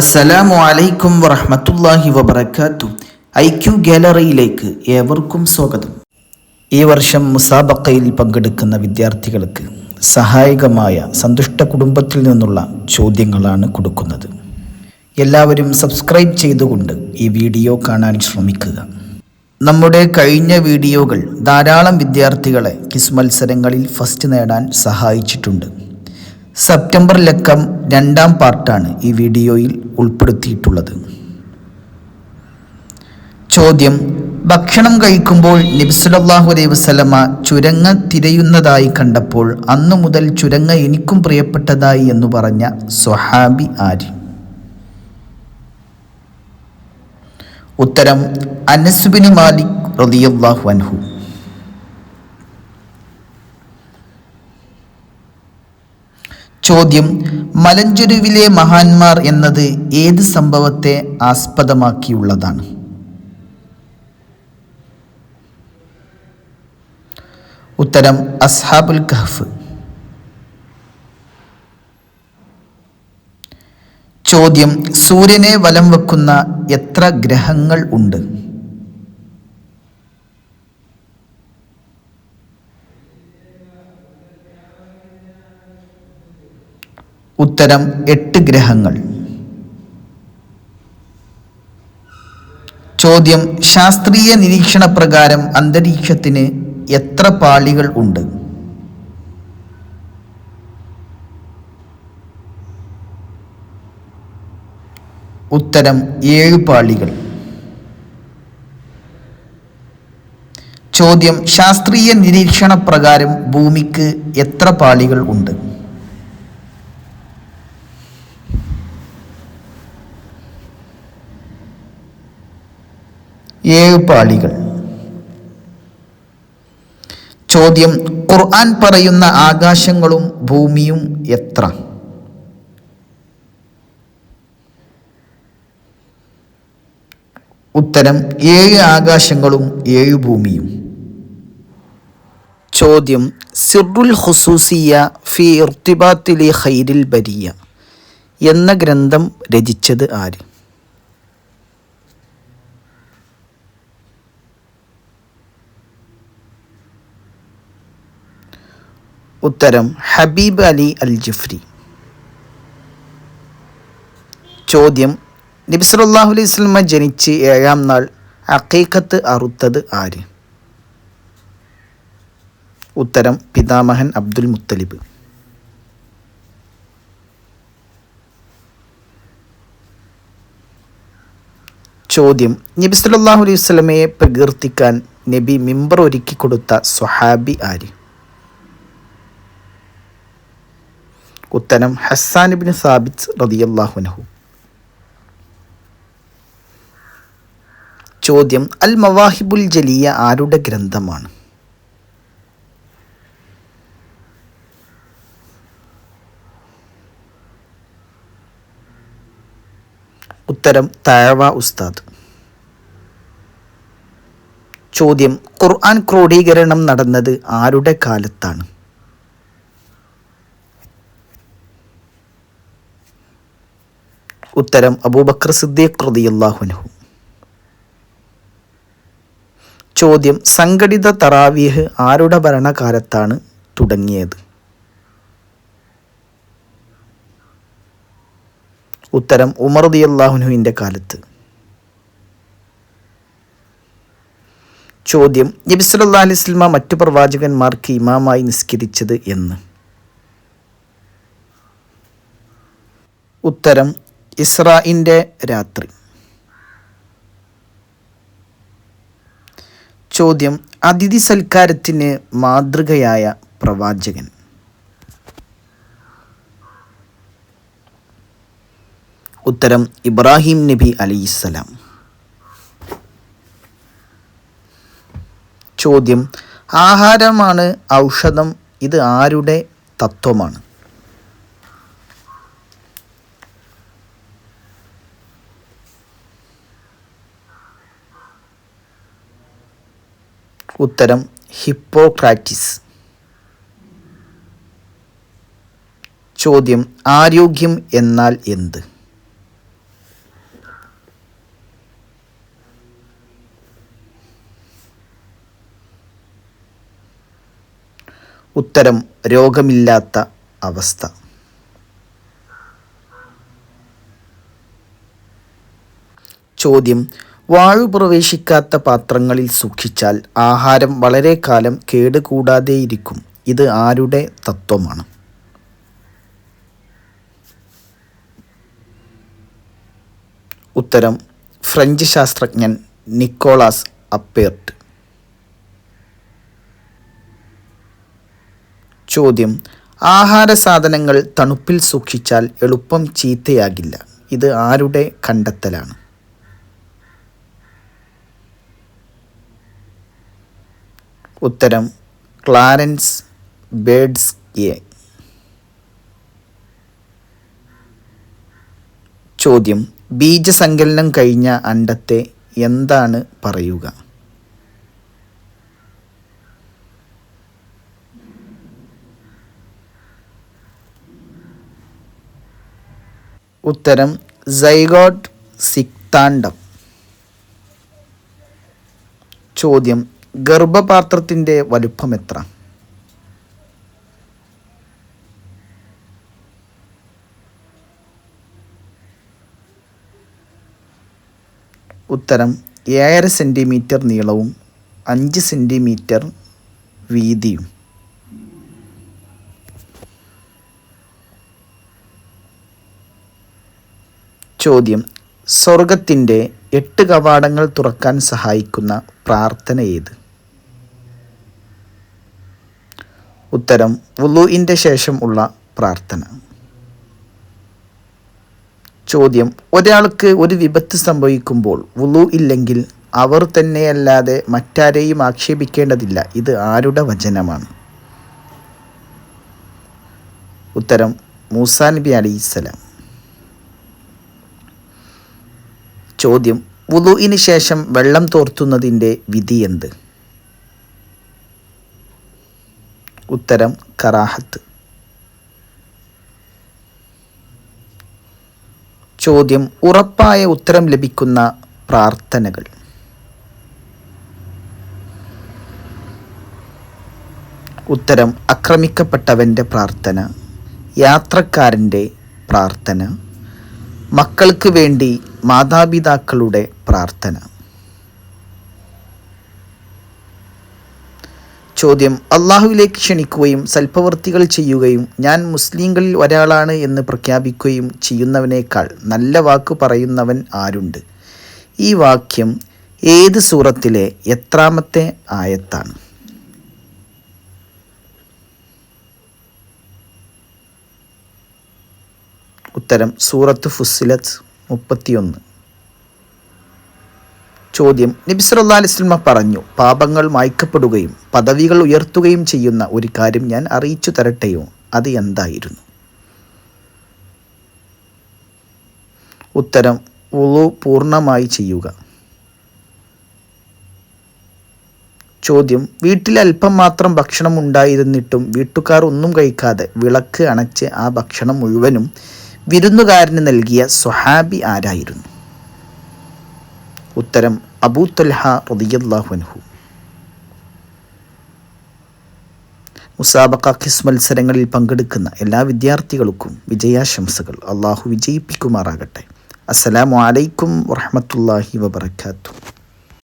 അസ്സലാമു അലൈക്കും വറഹമത്തല്ലാഹി വബർക്കാത്തു ഐ ക്യു ഗാലറിയിലേക്ക് ഏവർക്കും സ്വാഗതം. ഈ വർഷം മുസാബക്കയിൽ പങ്കെടുക്കുന്ന വിദ്യാർത്ഥികൾക്ക് സഹായകമായ സന്തുഷ്ട കുടുംബത്തിൽ നിന്നുള്ള ചോദ്യങ്ങളാണ് കൊടുക്കുന്നത്. എല്ലാവരും സബ്സ്ക്രൈബ് ചെയ്തുകൊണ്ട് ഈ വീഡിയോ കാണാൻ ശ്രമിക്കുക. നമ്മുടെ കഴിഞ്ഞ വീഡിയോകൾ ധാരാളം വിദ്യാർത്ഥികളെ ക്വിസ് മത്സരങ്ങളിൽ ഫസ്റ്റ് നേടാൻ സഹായിച്ചിട്ടുണ്ട്. സെപ്റ്റംബർ ലക്കം രണ്ടാം പാർട്ടാണ് ഈ വീഡിയോയിൽ ഉൾപ്പെടുത്തിയിട്ടുള്ളത്. ചോദ്യം ഭക്ഷണം കഴിക്കുമ്പോൾ നബിസുലല്ലാഹു അലൈഹി വസല്ലമ ചുരങ്ങ തിരയുന്നതായി കണ്ടപ്പോൾ അന്നു മുതൽ ചുരങ്ങ എനിക്കും പ്രിയപ്പെട്ടതായി എന്ന് പറഞ്ഞ സൊഹാബി ആര്? ഉത്തരം അനസുബിന് മാലിക് റളിയല്ലാഹു അൻഹു. ചോദ്യം മലഞ്ചെരുവിലെ മഹാന്മാർ എന്നത് ഏത് സംഭവത്തെ ആസ്പദമാക്കിയുള്ളതാണ്? ഉത്തരം അസ്ഹാബുൽ കഹഫ്. ചോദ്യം സൂര്യനെ വലം വെക്കുന്ന എത്ര ഗ്രഹങ്ങൾ ഉണ്ട്? ഉത്തരം എട്ട് ഗ്രഹങ്ങൾ. ചോദ്യം ശാസ്ത്രീയ നിരീക്ഷണ പ്രകാരം അന്തരീക്ഷത്തിന് എത്ര പാളികൾ ഉണ്ട്? ഉത്തരം ഏഴ് പാളികൾ. ചോദ്യം ശാസ്ത്രീയ നിരീക്ഷണ പ്രകാരം ഭൂമിക്ക് എത്ര പാളികൾ ഉണ്ട്? ഏഴ് പാളികൾ. ചോദ്യം ഖുർആൻ പറയുന്ന ആകാശങ്ങളും ഭൂമിയും എത്ര? ഉത്തരം ഏഴ് ആകാശങ്ങളും ഏഴ് ഭൂമിയും. ചോദ്യം സിറുൽ ഹുസൂസിയ ഫി ഇർത്തിബാത്തിലെ ഖൈരിൽ ബരിയ എന്ന ഗ്രന്ഥം രചിച്ചത് ആര്? ഉത്തരം ഹബീബ് അലി അൽ ജിഫ്രി ചോദ്യം നബിസലാഹു അലൈഹി സ്വലമ ജനിച്ച് ഏഴാം നാൾ അക്കീക്കത്ത് അറുത്തത് ആര്? ഉത്തരം പിതാമഹൻ അബ്ദുൽ മുത്തലിബ്. ചോദ്യം നബി അലൈഹി വസല്ലമയെ പ്രകീർത്തിക്കാൻ നബി മിമ്പർ ഒരുക്കി കൊടുത്ത സ്വഹാബി ആര്? ഉത്തരം ഹസ്സാൻ ഇബ്നു സാബിത് റതിയല്ലാഹുനഹു ചോദ്യം അൽ മവാഹിബുൽ ജലിയ ആരുടെ ഗ്രന്ഥമാണ്? ഉത്തരം താഴവ ഉസ്താദ്. ചോദ്യം ഖുർആൻ ക്രോഡീകരണം നടന്നത് ആരുടെ കാലത്താണ്? ഉത്തരം അബൂബക്കർ സിദ്ദീഖ് റളിയല്ലാഹു ചോദ്യം സംഘടിത തറാവീഹ് ആരുടെ ഭരണകാലത്താണ് തുടങ്ങിയത്? ഉത്തരം ഉമർ ദിയല്ലാഹുനുവിന്റെ കാലത്ത്. ചോദ്യം നബി സല്ലല്ലാഹു അലൈഹി മറ്റു പ്രവാചകന്മാർക്ക് ഇമാമായി നിസ്കരിച്ചത് എന്ന്. ഉത്തരം ഇസ്രായിന്റെ രാത്രി. ചോദ്യം അതിഥി സൽക്കാരത്തിന് മാതൃകയായ പ്രവാചകൻ. ഉത്തരം ഇബ്രാഹിം നബി അലൈഹിസ്സലാം ചോദ്യം ആഹാരമാണ് ഔഷധം ഇത് ആരുടെ തത്വമാണ്? ഉത്തരം ഹിപ്പോക്രാറ്റിസ്. ചോദ്യം ആരോഗ്യം എന്നാൽ എന്ത്? ഉത്തരം രോഗമില്ലാത്ത അവസ്ഥ. ചോദ്യം വായു പ്രവേശിക്കാത്ത പാത്രങ്ങളിൽ സൂക്ഷിച്ചാൽ ആഹാരം വളരെ കാലം കേടുകൂടാതെയിരിക്കും. ഇത് ആരുടെ തത്വമാണ്? ഉത്തരം ഫ്രഞ്ച് ശാസ്ത്രജ്ഞൻ നിക്കോളാസ് അപ്പേർട്ട്. ചോദ്യം ആഹാര സാധനങ്ങൾ തണുപ്പിൽ സൂക്ഷിച്ചാൽ എളുപ്പം ചീത്തയാകില്ല. ഇത് ആരുടെ കണ്ടെത്തലാണ്? ഉത്തരം ക്ലാരൻസ് ബേഡ്സ് എ ചോദ്യം ബീജസങ്കലനം കഴിഞ്ഞ അണ്ടത്തെ എന്താണ് പറയുക? ഉത്തരം സൈഗോട്ട് സിക്താണ്ടം. ചോദ്യം ഗർഭപാത്രത്തിന്റെ വലുപ്പം എത്ര? ഉത്തരം ഏഴര സെന്റിമീറ്റർ നീളവും അഞ്ച് സെന്റിമീറ്റർ വീതിയും. ചോദ്യം സ്വർഗത്തിന്റെ എട്ട് കവാടങ്ങൾ തുറക്കാൻ സഹായിക്കുന്ന പ്രാർത്ഥന ഏത്? ഉത്തരം വുലുവിന്റെ ശേഷം ഉള്ള പ്രാർത്ഥന. ചോദ്യം ഒരാൾക്ക് ഒരു വിപത്ത് സംഭവിക്കുമ്പോൾ വുലു ഇല്ലെങ്കിൽ അവർ തന്നെയല്ലാതെ മറ്റാരെയും ആക്ഷേപിക്കേണ്ടതില്ല ഇത് ആരുടെ വചനമാണ്? ഉത്തരം മൂസാ നബി അലൈഹിസ്സലാം ചോദ്യം വുലുവിന് ശേഷം വെള്ളം തോർത്തുന്നതിന്റെ വിധി എന്ത്? ഉത്തരം കറാഹത്ത്. ചോദ്യം ഉറപ്പായ ഉത്തരം ലഭിക്കുന്ന പ്രാർത്ഥനകൾ. ഉത്തരം ആക്രമിക്കപ്പെട്ടവന്റെ പ്രാർത്ഥന യാത്രക്കാരന്റെ പ്രാർത്ഥന മക്കൾക്ക് വേണ്ടി മാതാപിതാക്കളുടെ പ്രാർത്ഥന. ചോദ്യം അള്ളാഹുവിലേക്ക് ക്ഷണിക്കുകയും സൽപ്രവൃത്തികൾ ചെയ്യുകയും ഞാൻ മുസ്ലിങ്ങളിൽ ഒരാളാണ് എന്ന് പ്രഖ്യാപിക്കുകയും ചെയ്യുന്നവനേക്കാൾ നല്ല വാക്ക് പറയുന്നവൻ ആരുണ്ട്? ഈ വാക്യം ഏത് സൂറത്തിലെ എത്രാമത്തെ ആയത്താണ്? ഉത്തരം സൂറത്ത് ഫുസിലത്ത് മുപ്പത്തിയൊന്ന്. ചോദ്യം നബി നബിസ്വല്ലാ അലിസ്ലമ പറഞ്ഞു പാപങ്ങൾ മായ്ക്കപ്പെടുകയും പദവികൾ ഉയർത്തുകയും ചെയ്യുന്ന ഒരു കാര്യം ഞാൻ അറിയിച്ചു തരട്ടെയോ? അത് എന്തായിരുന്നു? ഉത്തരം ഉളു പൂർണമായി ചെയ്യുക. ചോദ്യം വീട്ടിൽ അല്പം മാത്രം ഭക്ഷണം ഉണ്ടായിരുന്നിട്ടും വീട്ടുകാർ ഒന്നും കഴിക്കാതെ വിളക്ക് അണച്ച് ആ ഭക്ഷണം മുഴുവനും വിരുന്നുകാരന് നൽകിയ സ്വഹാബി ആരായിരുന്നു? ഉത്തരം അബൂ തൽഹ റതിയല്ലാഹുൻഹു മുസാബക്ക ഖിസ് മത്സരങ്ങളിൽ പങ്കെടുക്കുന്ന എല്ലാ വിദ്യാർത്ഥികൾക്കും വിജയാശംസകൾ. അള്ളാഹു വിജയിപ്പിക്കുമാറാകട്ടെ. അസ്സലാമു അലൈക്കും വറഹമത്തല്ലാഹി വബർക്കാത്തു